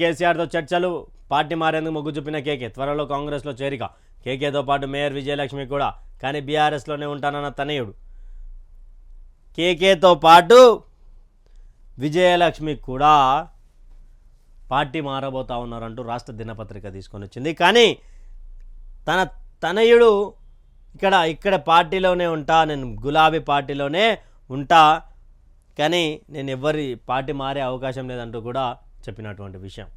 కేసీఆర్తో చర్చలు పార్టీ మారేందుకు మొగ్గు చూపిన కేకే త్వరలో కాంగ్రెస్లో చేరిక. కేకేతో పాటు మేయర్ విజయలక్ష్మి కూడా కానీ బీఆర్ఎస్లోనే ఉంటానన్న తనయుడు. కేకేతో పాటు విజయలక్ష్మి కూడా పార్టీ మారబోతా ఉన్నారంటూ రాష్ట్ర దినపత్రిక తీసుకొని వచ్చింది. కానీ తన తనయుడు ఇక్కడ ఇక్కడ పార్టీలోనే ఉంటా నేను గులాబీ పార్టీలోనే ఉంటా కానీ నేను ఎవరి పార్టీ మారే అవకాశం లేదంటూ కూడా చెప్పినటువంటి విషయం.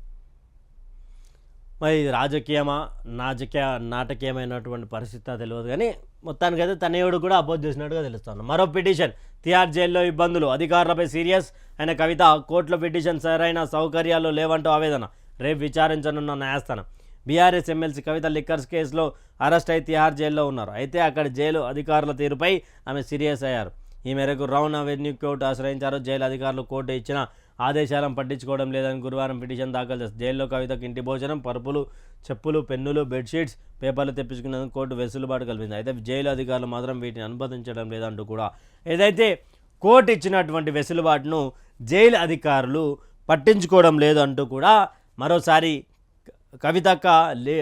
మరి రాజకీయమా? నాజకీయ నాటకీయమైనటువంటి పరిస్థితి తెలియదు కానీ మొత్తానికైతే తనయుడు కూడా అపోజ్ చేసినట్టుగా తెలుస్తుంది. మరో పిటిషన్ తిహార్ జైల్లో ఇబ్బందులు అధికారులపై సీరియస్ ఆయన కవిత కోర్టులో పిటిషన్ సరైన సౌకర్యాలు లేవంటూ ఆవేదన రేపు విచారించనున్న న్యాయస్థానం. బీఆర్ఎస్ ఎమ్మెల్సీ కవిత లిక్కర్స్ కేసులో అరెస్ట్ అయి తిహార్ జైల్లో ఉన్నారు. అయితే అక్కడ జైలు అధికారుల తీరుపై ఆమె సీరియస్ అయ్యారు. ఈ మేరకు రౌన్ అవెన్యూ కోర్టు ఆశ్రయించారు. జైలు అధికారులు కోర్టు ఇచ్చిన ఆదేశాలను పట్టించుకోవడం లేదని గురువారం పిటిషన్ దాఖలు చేస్తారు జైల్లో కవితకు ఇంటి భోజనం పరుపులు చెప్పులు పెన్నులు బెడ్షీట్స్ పేపర్లు తెప్పించుకునేందుకు కోర్టు వెసులుబాటు కల్పింది. అయితే జైలు అధికారులు మాత్రం వీటిని అనుమతించడం లేదంటూ కూడా ఏదైతే కోర్టు ఇచ్చినటువంటి వెసులుబాటును జైలు అధికారులు పట్టించుకోవడం లేదంటూ కూడా మరోసారి కవితక్క లే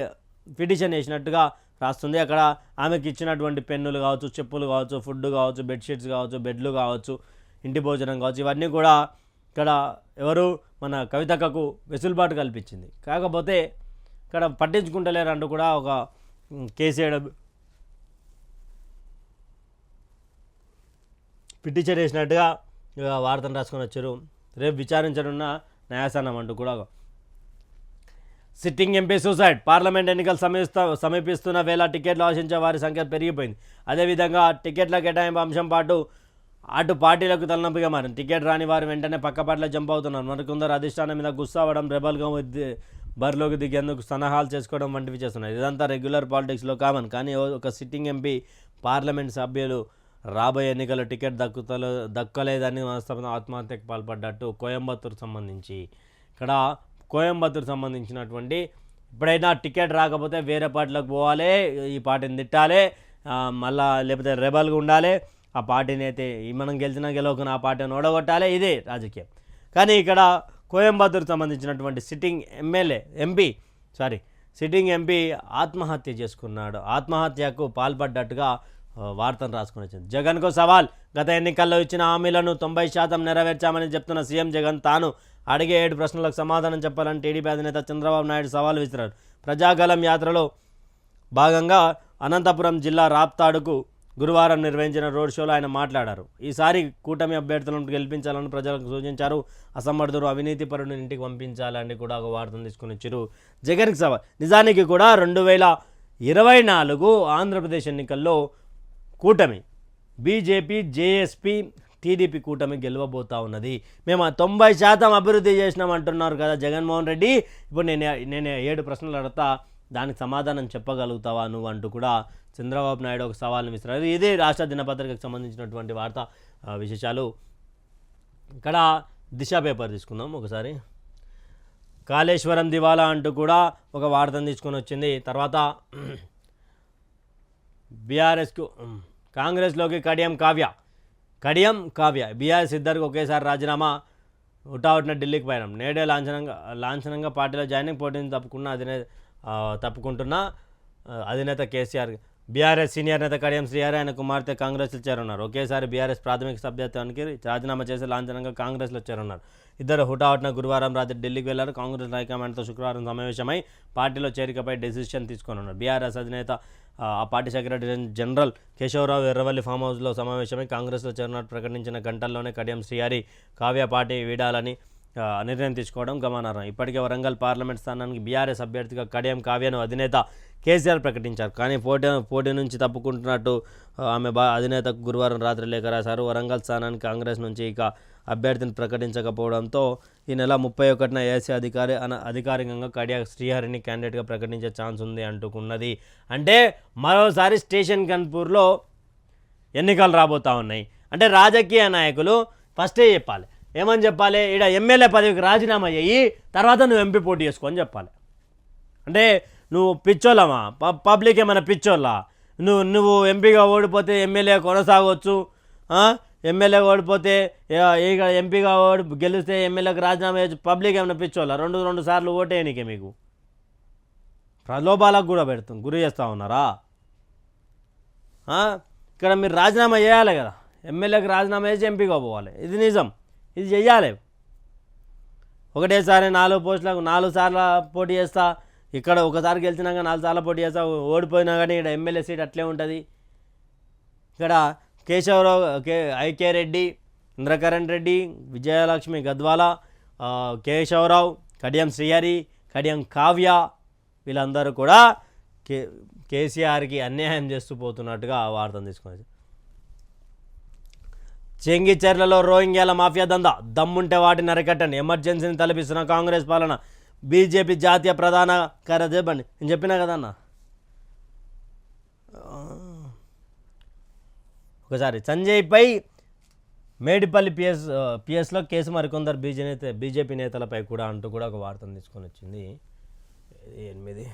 పిటిషన్ వేసినట్టుగా రాస్తుంది. అక్కడ ఆమెకి ఇచ్చినటువంటి పెన్నులు కావచ్చు చెప్పులు కావచ్చు ఫుడ్ కావచ్చు బెడ్షీట్స్ కావచ్చు బెడ్లు కావచ్చు ఇంటి భోజనం కావచ్చు ఇవన్నీ కూడా ఇక్కడ ఎవరు మన కవితక్కకు వెసులుబాటు కల్పించింది. కాకపోతే ఇక్కడ పట్టించుకుంటలేరంటూ కూడా ఒక కేసీఆర్ పిటిషన్ వేసినట్టుగా వార్తను రాసుకొని వచ్చారు. రేపు విచారించనున్న న్యాయస్థానం అంటూ కూడా సిట్టింగ్ ఎంపీ సూసైడ్. పార్లమెంట్ ఎన్నికలు సమీస్త సమీపిస్తున్న వేళ టికెట్లు ఆశించే వారి సంఖ్య పెరిగిపోయింది. అదేవిధంగా టికెట్ల కేటాయింపు అంశం పాటు అటు పార్టీలకు తలనొప్పిగా మారింది. టికెట్ రాని వారు వెంటనే పక్కపాటిలో జంప్ అవుతున్నారు. మరికొందరు అధిష్టానం మీద గుస్సావడం రెబల్గా బరిలోకి దిగేందుకు సన్నాహాలు చేసుకోవడం వంటివి చేస్తున్నారు ఇదంతా రెగ్యులర్ పాలిటిక్స్లో కామన్. కానీ ఒక సిట్టింగ్ ఎంపీ పార్లమెంట్ సభ్యులు రాబోయే ఎన్నికల్లో టికెట్ దక్కుతలో దక్కలేదని ఆత్మహత్యకు పాల్పడ్డట్టు కోయంబత్తూరు సంబంధించి. ఇక్కడ కోయంబత్తూరు సంబంధించినటువంటి ఎప్పుడైనా టికెట్ రాకపోతే వేరే పార్టీలకు పోవాలి ఈ పార్టీని తిట్టాలి మళ్ళా లేకపోతే రెబల్గా ఉండాలి ఆ పార్టీని అయితే మనం గెలిచినా గెలవకున్న ఆ పార్టీని ఓడగొట్టాలి ఇదే రాజకీయం. కానీ ఇక్కడ కోయంబత్తూరు సంబంధించినటువంటి sitting MLA MP sorry sitting MP ఆత్మహత్య చేసుకున్నాడు. ఆత్మహత్యకు పాల్పడ్డట్టుగా వార్తను రాసుకుని వచ్చింది. జగన్కు సవాల్ గత ఎన్నికల్లో ఇచ్చిన హామీలను తొంభై శాతం నెరవేర్చామని చెప్తున్న సీఎం జగన్ తాను అడిగే ఏడు ప్రశ్నలకు సమాధానం చెప్పాలని టీడీపీ అధినేత చంద్రబాబు నాయుడు సవాల్ విసిరారు ప్రజాగలం యాత్రలో భాగంగా అనంతపురం జిల్లా రాప్తాడుకు గురువారం నిర్వహించిన రోడ్ షోలో ఆయన మాట్లాడారు. ఈసారి కూటమి అభ్యర్థులను గెలిపించాలని ప్రజలకు సూచించారు. అసమర్థుడు అవినీతి పరుడిని ఇంటికి పంపించాలని కూడా ఒక వార్తను తీసుకుని వచ్చారు. జగన్కి సభ. నిజానికి కూడా రెండు వేల ఇరవై నాలుగు ఆంధ్రప్రదేశ్ ఎన్నికల్లో కూటమి బీజేపీ జేఎస్పీ టీడీపీ కూటమి గెలవబోతా ఉన్నది. మేము తొంభై శాతం అభివృద్ధి చేసినాం అంటున్నారు కదా జగన్మోహన్ రెడ్డి. ఇప్పుడు నేను నేను ఏడు ప్రశ్నలు అడతా దానికి సమాధానం చెప్పగలుగుతావా నువ్వు అంటూ కూడా చంద్రబాబు నాయుడు ఒక సవాల్ని విసిరారు. ఇదే రాష్ట్ర దినపత్రికకు సంబంధించినటువంటి వార్త విశేషాలు. ఇక్కడ దిశ పేపర్ తీసుకుందాం ఒకసారి. కాళేశ్వరం దివాలా అంటూ కూడా ఒక వార్తను తీసుకొని వచ్చింది. తర్వాత బీఆర్ఎస్కు కాంగ్రెస్లోకి కడియం కావ్య. కడియం కావ్య. బీఆర్ఎస్ ఇద్దరికి ఒకేసారి రాజీనామా. ఉటావుటిన ఢిల్లీకి పోయినాం. నేడే లాంఛనంగా లాంఛనంగా పార్టీలో జాయినింగ్ పోటీని తప్పుకున్న అధినేత తప్పుకుంటున్న. అధినేత కేసీఆర్ బీఆర్ఎస్ సీనియర్ నేత కడియం శ్రీహరాయన కుమార్తె కాంగ్రెస్లో చేరున్నారు ఒకేసారి బీఆర్ఎస్ ప్రాథమిక సభ్యత్వానికి రాజీనామా చేసి లాంఛనంగా కాంగ్రెస్లో చేరున్నారు ఇద్దరు హుటాహుటిన గురువారం రాత్రి ఢిల్లీకి వెళ్ళారు. కాంగ్రెస్ హైకమాండ్తో శుక్రవారం సమావేశమై పార్టీలో చేరికపై డెసిషన్ తీసుకున్నారు బీఆర్ఎస్ అధినేత ఆ, party secretary general Keshava Rao Erravalli farm హౌస్లో సమావేశమై కాంగ్రెస్లో చేరినట్టు ప్రకటించిన గంటల్లోనే కడియం శ్రీహరి కావ్య పార్టీ వీడాలని నిర్ణయం తీసుకోవడం గమనార్హం. ఇప్పటికే వరంగల్ పార్లమెంట్ స్థానానికి బీఆర్ఎస్ అభ్యర్థిగా కడియం కావ్యను అధినేత కేసీఆర్ ప్రకటించారు. కానీ పోటీ పోటీ నుంచి తప్పుకుంటున్నట్టు ఆమె బా అధినేతకు గురువారం రాత్రి లేఖ రాశారు. వరంగల్ స్థానానికి కాంగ్రెస్ నుంచి ఇక అభ్యర్థిని ప్రకటించకపోవడంతో ఈ నెల ముప్పై ఒకటిన ఏసీ అధికారి అన అధికారికంగా కడియా శ్రీహరిని క్యాండిడేట్గా ప్రకటించే ఛాన్స్ ఉంది అంటుకున్నది. అంటే మరోసారి స్టేషన్ కన్పూర్లో ఎన్నికలు రాబోతా ఉన్నాయి. అంటే రాజకీయ నాయకులు ఫస్టే చెప్పాలి. ఏమని చెప్పాలి? ఇక్కడ ఎమ్మెల్యే పదవికి రాజీనామా చేయి తర్వాత నువ్వు ఎంపీ పోటీ చేసుకో అని చెప్పాలి. అంటే నువ్వు పిచ్చోళ్ళమా? ప- పబ్లిక్ ఏమైనా పిచ్చోళ్ళా? నువ్వు నువ్వు ఎంపీగా ఓడిపోతే ఎమ్మెల్యే కొనసాగవచ్చు ఎమ్మెల్యే ఓడిపోతే ఏ- ఇక ఎంపీగా ఓడి గెలిస్తే ఎమ్మెల్యేకి రాజీనామా చేయొచ్చు. పబ్లిక్ ఏమైనా పిచ్చోళ్ళా? రెండు రెండు సార్లు ఓటేయనికే మీకు. ప్రలోభాలకు కూడా పెడుతుంది గురి చేస్తూ ఉన్నారా? ఇక్కడ మీరు రాజీనామా చేయాలి కదా. ఎమ్మెల్యేకి రాజీనామా చేసి ఎంపీగా పోవాలి. ఇది నిజం. ఇది చెయ్యాలి. ఒకటేసారి నాలుగు పోస్టులకు నాలుగు సార్లు పోటీ చేస్తా. ఇక్కడ ఒకసారి గెలిచినాక నాలుగు సార్లు పోటీ చేస్తా. ఓడిపోయినా కానీ ఇక్కడ ఎమ్మెల్యే సీట్ అట్లే ఉంటుంది. ఇక్కడ కేశవరావు కే ఐకే రెడ్డి ఇంద్రకరణ్ రెడ్డి విజయలక్ష్మి గద్వాల కేశవరావు కడియం శ్రీహరి కడియం కావ్య వీళ్ళందరూ కూడా కే కేసీఆర్కి అన్యాయం చేస్తూ పోతున్నట్టుగా ఆ వార్తను తీసుకుని చెంగిచెర్లలో రోహింగ్యాల మాఫియా దందా. దమ్ముంటే వాటిని అరికట్టండి ఎమర్జెన్సీని తలపిస్తున్న కాంగ్రెస్ పాలన. బీజేపీ జాతీయ ప్రధాన కార్యదర్శి నేను చెప్పినా కదన్న ఒకసారి. సంజయ్పై మేడిపల్లి పిఎస్ పిఎస్లో కేసు మరికొందరు బీజే నేత బీజేపీ నేతలపై కూడా అంటూ కూడా ఒక వార్తను తీసుకొని వచ్చింది. ఎనిమిది.